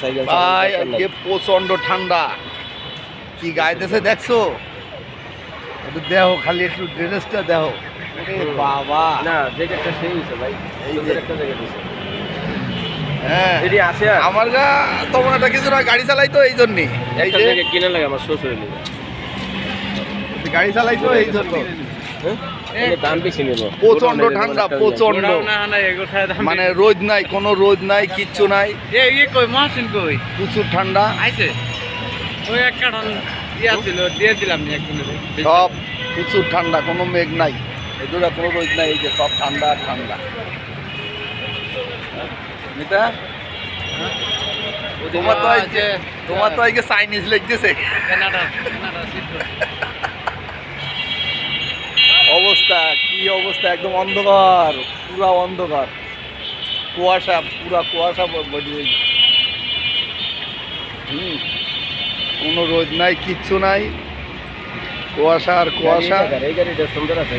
Cycle ভাই আজকে প্রচণ্ড ঠান্ডা। কি গাইতেছে দেখছ? একটু দেহ খালি একটু ড্রেসটা দেহ বাবা। না জ্যাকেটটা সেই হইছে ভাই। এই জ্যাকেট হ্যাঁ। আমার গা একটা কিছু না গাড়ি চালাই তো এই জন্যই এই একটা যে। জ্যাকেট কিনে লাগে আমার শ্বশুর গাড়ি চালাই তো এই জন্য। হ্যাঁ? দাম বেশি নেব। প্রচণ্ড ঠান্ডা প্রচণ্ড মানে রোদ নাই কোনো রোদ নাই কিচ্ছু নাই। কই প্রচুর ঠান্ডা। আইছে? ওই এক কাঠন ইয়া ছিল দিয়ে দিলাম নি একদিনের সব প্রচুর ঠান্ডা কোনো মেঘ নাই। এদুরা কোনো রোদ নাই এই যে সব ঠান্ডা ঠান্ডা। মিতা? তোমার তো এই যে তোমার তো আজকে চাইনিজ কানাডা সিদ্ধ অবস্থা কি অবস্থা একদম অন্ধকার পুরা অন্ধকার। কুয়াশা পুরা কুয়াশা বডি হুম কোনো রোদ নাই কিচ্ছু নাই। কুয়াশা আর কুয়াশা। এই গাড়িটা সুন্দর আছে